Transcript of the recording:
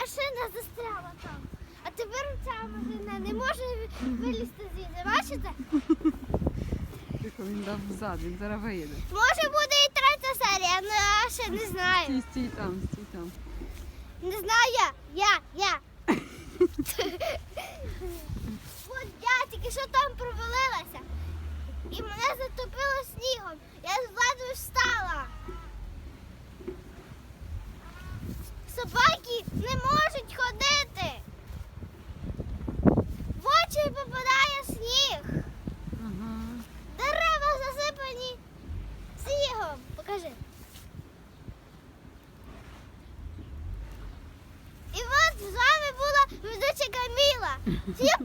машина застряла там. А тепер ця машина не може вилізти звідси. Бачите? Тихо, він дав взад, він зараз виїде. Може буде і третя серія, але я ще не знаю. Стій, стій там, стій там. Не знаю я. Я, я. От я тільки що там провалилася. І мене затопило снігом. Я Siap,